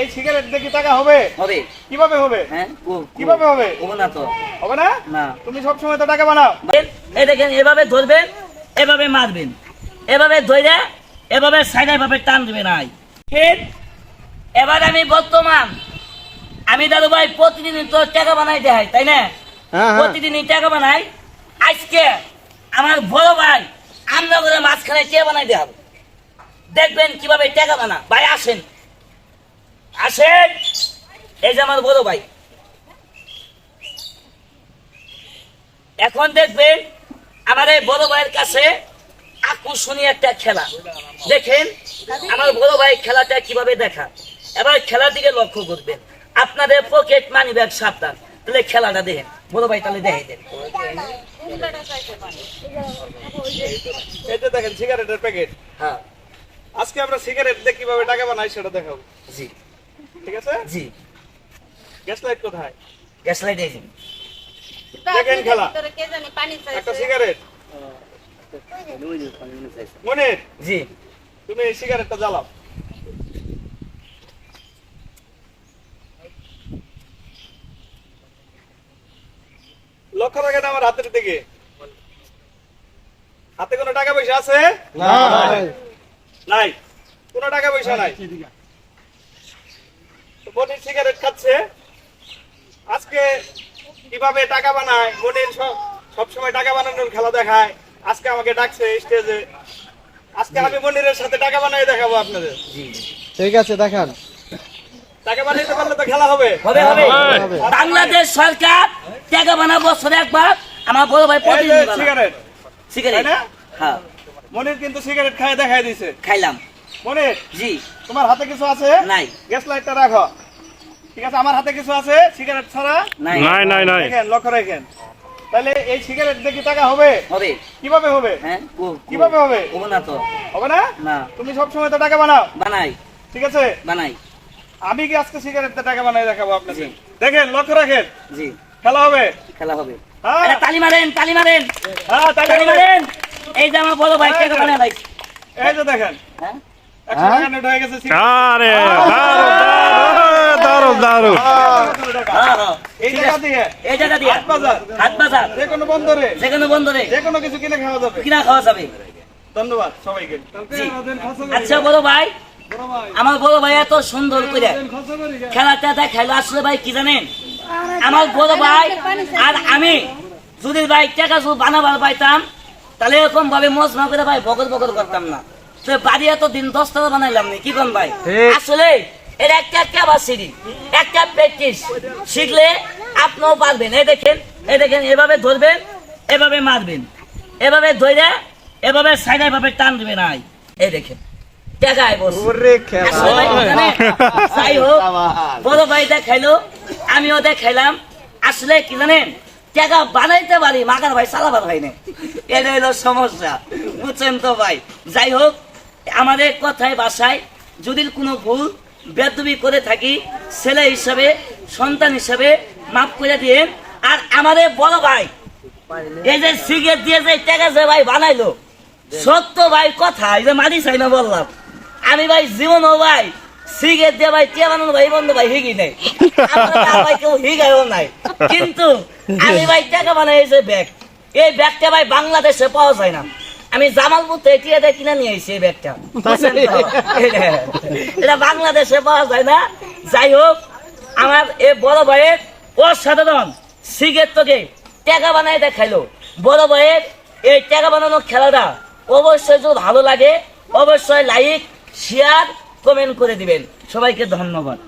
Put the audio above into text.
এই সিগারেট দেখি টাকা হবে? হবে। কীভাবে হবে? হ্যাঁ? কীভাবে হবে? হবে না তো। হবে না? না। তুমি সবসময় তো টাকা বানাও। এই দেখেন এভাবে ধরবেন এভাবে মারবেন। এভাবে ধরে এভাবে সাইডে এভাবে টান দিবেন আই ফের? এবার আমি বর্তমান আমি দাদু ভাই প্রতিদিন তো টাকা বানাই দেয় তাই না? প্রতিদিনই টাকা বানাই। আজকে আমার বড় ভাই আমরা করে মাঝখানে কে বানাই দেওয়া হবে দেখবেন কীভাবে টাকা বানা ভাই আসেন। আসেন। এই যে আমার বড় ভাই। এখন দেখবেন আমার এই বড় ভাইয়ের কাছে আকর্ষণীয় একটা খেলা। দেখেন আমার বড় ভাই খেলাটা কীভাবে দেখা এবার খেলার দিকে লক্ষ্য করবেন। আপনাদের পকেট মানি ব্যাগ সাবধান। তাহলে খেলাটা দেখেন। বড় ভাই তাহলে দেখে দেন দেখেন সিগারেটের প্যাকেট হ্যাঁ। আজকে আমরা সিগারেট দিয়ে কীভাবে টাকা বানাই সেটা দেখাবো। জি। ঠিক আছে? জি। গ্যাস লাইট কোথায়? গ্যাস লাইট এই যে। দেখেন খেলা। কে জানি পানি একটা সিগারেট মনির জি। তুমি এই সিগারেটটা জ্বালাও। লক্ষ্য রাখেন আমার হাতের দিকে। হাতে কোনো টাকা পয়সা আছে? নাই। কোনো টাকা পয়সা নাই। মনির সিগারেট খাচ্ছে। আজকে কীভাবে টাকা বানায় মনির সব সবসময় টাকা বানানোর খেলা দেখায়। আজকে আমাকে ডাকছে স্টেজে। আজকে আমি মনিরের সাথে টাকা বানাই দেখাবো আপনাদের। ঠিক আছে দেখান। টাকা বানাইতে পারলে তো খেলা হবে। হবে হবে। হবে। বাংলাদেশ সরকার টাকা বানাবো বছরে একবার। আমার বড় ভাই। সিগারেট। সিগারেট। হ্যাঁ। মনির কিন্তু সিগারেট খায় দেখাই দিছে। খাইলাম। মনির জি। তোমার হাতে কিছু আছে? নাই। গ্যাস লাইটটা রাখো। ঠিক আছে আমার হাতে কিছু আছে? সিগারেট ছাড়া? নাই। নাই নাই দেখেন লক্ষ্য রাখেন। তাহলে এই সিগারেট দেখি টাকা হবে? হবে। কীভাবে হবে? হ্যাঁ কীভাবে হবে? হবে না তো। হবে না? না। তুমি সবসময় তো টাকা বানাও। বানাই। ঠিক আছে? বানাই। আমি কি আজকে সিগারেট টাকা বানাই দেখাবো আপনাকে? জি। দেখেন লক্ষ্য রাখেন। জি। খেলা হবে? খেলা হবে। হ্যাঁ। তালি মারেন তালি মারেন। হ্যাঁ তালি মারেন। এই যে আমার বড় ভাই টাকা বানায় ভাই? এই যে দেখেন। হ্যাঁ। একশো টাকা নোট হয়ে গেছে আরে দারুণ দারুণ দারুণ হ্যাঁ, হ্যাঁ। এই টাকা দিয়ে। এই জায়গা দিয়ে। হাট বাজার। হাট বাজার। যে কোনো বন্দরে। যে কোনো বন্ধরে যে কোনো কিছু কিনে খাওয়া যাবে। কিনা খাওয়া যাবে। ধন্যবাদ সবাইকে। আচ্ছা ভাই। আমার বড় ভাই এত সুন্দর করে খেলাটা দেখাইলো। আসলে ভাই কি জানেন? আমার বড় ভাই আর আমি যদি ভাই টাকা বানাবার পাইতাম তাহলে এরকম ভাবে মজমা করে ভাই বগর বগর করতাম না। তো বাড়ি এত দিন দশ টাকা বানাইলাম না কি কোন ভাই? আসলে এটা একটা ক্যাপাসিটি একটা প্র্যাকটিস শিখলে আপনিও পারবেন। এই দেখেন এই দেখেন এভাবে ধরবেন এভাবে মারবেন। এভাবে ধরে এভাবে সাইডে এভাবে টান দিবেন আই। এই দেখেন? বড় ভাই দেখাইলো আমিও দেখাইলাম। আসলে কি জানেন টাকা বানাইতে পারি মাকার ভাই চালাবার ভাই না এটা হলো সমস্যা বুঝছেন তো ভাই? যাই হোক আমাদের কথায় বাসায় যদি কোনো ভুল বেদবি করে থাকি, ছেলে হিসাবে, সন্তান হিসাবে মাফ করে দিয়েন আর আমাদের বড় ভাই, এই যে সিগারেট দিয়ে যে টাকা ভাই বানাইলো, সত্য ভাই কথা, এই যে মারি চাই না বললাম। আমি ভাই জীবন ও ভাই, সিগারেট দিয়ে ভাই টিয়া বানানো ভাই বন্ধু ভাই হিগি নেই। ভাই কেউ হিগাইও নাই। কিন্তু আমি ভাই টাকা বানাইছে ব্যাগ, এই ব্যাগটা ভাই বাংলাদেশে পাওয়া যায় না। আমি জামালপুর থেকে দিয়ে কিনে নিয়ে এসেছি এই ব্যাগটা। এটা- এটা বাংলাদেশে পাওয়া যায় না। যাই হোক আমার এ বড় ভাইয়ের অসাধারণ সিগারেট তোকে টাকা বানাই দেখাইলো। বড় ভাইয়ের এই টাকা বানানো খেলাটা অবশ্যই যদি ভালো লাগে অবশ্যই লাইক শেয়ার কমেন্ট করে দিবেন। সবাইকে ধন্যবাদ।